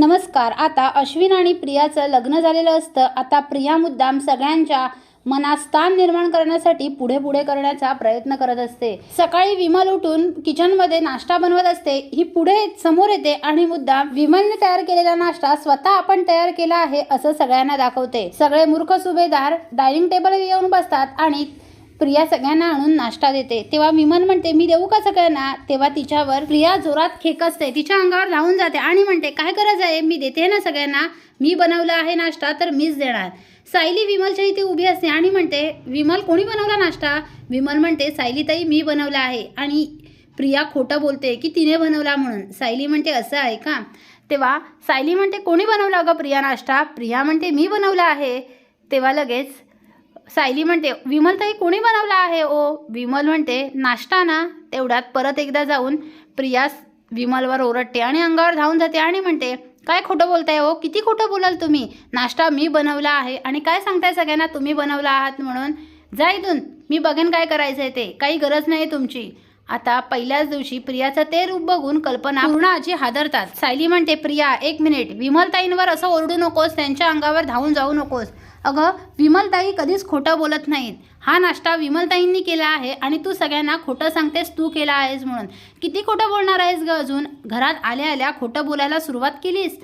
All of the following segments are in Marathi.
नमस्कार आता अश्विन आणि प्रियाचं लग्न झालेलं असतं. आता प्रिया मुद्दाम सगळ्यांच्या मनात स्थान निर्माण करण्यासाठी पुढे पुढे करण्याचा प्रयत्न करत असते. सकाळी विमल उठून किचनमध्ये नाश्ता बनवत असते. ही पुढे समोर येते आणि मुद्दाम विमलने तयार केलेला नाश्ता स्वतः आपण तयार केला आहे असं सगळ्यांना दाखवते. सगळे मूर्ख सुभेदार डायनिंग टेबल येऊन बसतात आणि प्रिया सगळ्यांना आणून नाश्ता देते. तेव्हा विमल म्हणते मी देऊ का सगळ्यांना? तेव्हा तिच्यावर प्रिया जोरात खेकसते. तिच्या अंगावर धावून जाते आणि म्हणते काय गरज आहे? मी देते ना सगळ्यांना. मी बनवला आहे नाश्ता तर मीच देणार. सायली विमलच्या इथे उभी असते आणि म्हणते विमल कोणी बनवला नाश्ता? विमल म्हणते सायलीताई मी बनवला आहे. आणि प्रिया खोटं बोलते की तिने बनवला म्हणून. सायली म्हणते असं आहे का? तेव्हा सायली म्हणते कोणी बनवला अगं प्रिया नाश्ता? प्रिया म्हणते मी बनवला आहे. तेव्हा लगेच सायली म्हणते विमलताई कोणी बनवला आहे ओ? विमल म्हणते नाश्ता ना. तेवढ्यात परत एकदा जाऊन प्रियास विमलवर ओरडते आणि अंगावर धावून जाते आणि म्हणते काय खोटं बोलताय हो किती खोटं बोलाल तुम्ही? नाश्ता मी बनवला आहे आणि काय सांगताय सगळ्यांना? तुम्ही बनवला आहात म्हणून? जा इथून. मी बघेन काय करायचं आहे ते. काही गरज नाही तुमची. आता पहिल्याच दिवशी प्रियाचं ते रूप बघून कल्पना पूर्ण आजी हादरतात. सायली म्हणते प्रिया एक मिनिट. विमलताईंवर असं ओरडू नकोस त्यांच्या अंगावर धावून जाऊ नकोस. अगं विमलताई कधीच खोटं बोलत नाहीत. हा नाश्ता विमलताईंनी केला आहे आणि तू सगळ्यांना खोटं सांगतेस तू केला आहेस म्हणून. किती खोटं बोलणार आहेस ग अजून? घरात आल्या आल्या खोटं बोलायला सुरुवात केलीस?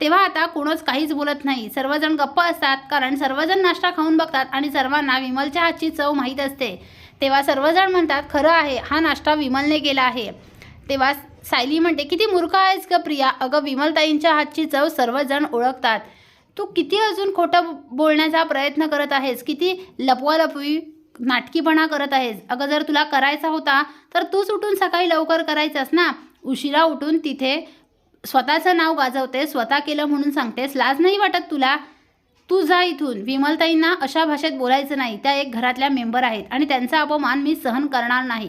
तेव्हा आता कोणच काहीच बोलत नाही. सर्वजण गप्प असतात कारण सर्वजण नाश्ता खाऊन बघतात आणि सर्वांना विमलच्या हातची चव माहीत असते. तेव्हा सर्वजण म्हणतात खरं आहे हा नाश्ता विमलने केला आहे. तेव्हा सायली म्हणते किती मूर्ख आहेस ग प्रिया. अगं विमलताईंच्या हातची चव सर्वजण ओळखतात. तू किती अजून खोटं बोलण्याचा प्रयत्न करत आहेस? किती लपवालपवी नाटकीपणा करत आहेस? अगं जर तुला करायचा होता तर तूच उठून सकाळी लवकर करायचंस ना? उशिरा उठून तिथे स्वतःचं नाव गाजवते स्वतः केलं म्हणून सांगतेस. लाज नाही वाटत तुला? तू जा इथून. विमलताईंना अशा भाषेत बोलायचं नाही. त्या एक घरातल्या मेंबर आहेत आणि त्यांचा अपमान मी सहन करणार नाही.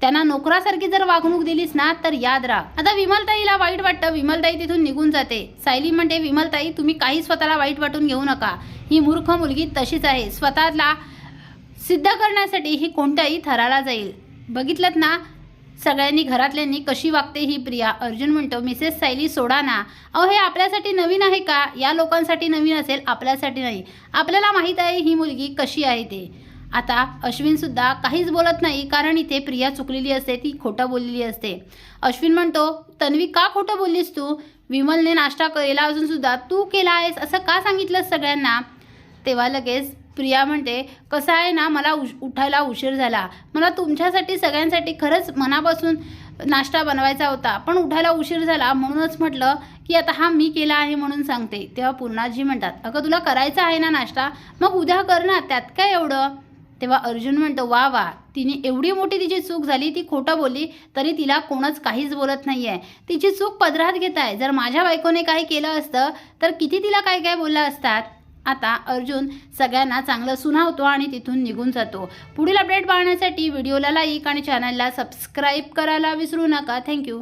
त्यांना नोकरासारखी जर वागणूक दिलीस ना तर याद राहा. आता विमलताईला वाईट वाटतं. विमलताई तिथून निघून जाते. सायली म्हणते विमलताई तुम्ही काही स्वतःला वाईट वाटून घेऊ नका. ही मूर्ख मुलगी तशीच आहे. स्वतःला सिद्ध करण्यासाठी ही कोणत्याही थराला जाईल. बघितलं ना सगळ्यांनी घरातल्यांनी कशी वागते ही प्रिया? अर्जुन म्हणतो मिसेस सायली सोडा ना. अहो हे आपल्यासाठी नवीन आहे का? या लोकांसाठी नवीन असेल आपल्यासाठी नाही. आपल्याला माहीत आहे ही मुलगी कशी आहे ते. आता अश्विनसुद्धा काहीच बोलत नाही कारण इथे प्रिया चुकलेली असते ती खोटं बोललेली असते. अश्विन म्हणतो तन्वी का खोटं बोललीस तू? विमलने नाश्ता केला अजूनसुद्धा तू केला आहेस असं का सांगितलंस सगळ्यांना? तेव्हा लगेच प्रिया म्हणते कसं आहे ना मला उश उठायला उशीर झाला. मला तुमच्यासाठी सगळ्यांसाठी खरंच मनापासून नाश्ता बनवायचा होता पण उठायला उशीर झाला म्हणूनच म्हटलं की आता हा मी केला आहे म्हणून सांगते. तेव्हा पूर्णाजी म्हणतात अगं तुला करायचा आहे ना नाश्ता? मग उद्या कर ना त्यात काय एवढं? तेव्हा अर्जुन म्हणतो वा वा. तिने एवढी मोठी तिची चूक झाली ती खोटं बोलली तरी तिला कोणच काहीच बोलत नाही आहे तिची चूक पदरात घेत आहे जर माझ्या बायकोने काही केलं असतं तर किती तिला काय काय बोललं असतात? आता अर्जुन सगळ्यांना चांगलं सुनावतो आणि तिथून निघून जातो. पुढील अपडेट पाहण्यासाठी व्हिडिओला लाईक आणि चॅनलला सबस्क्राईब करायला विसरू नका. थँक्यू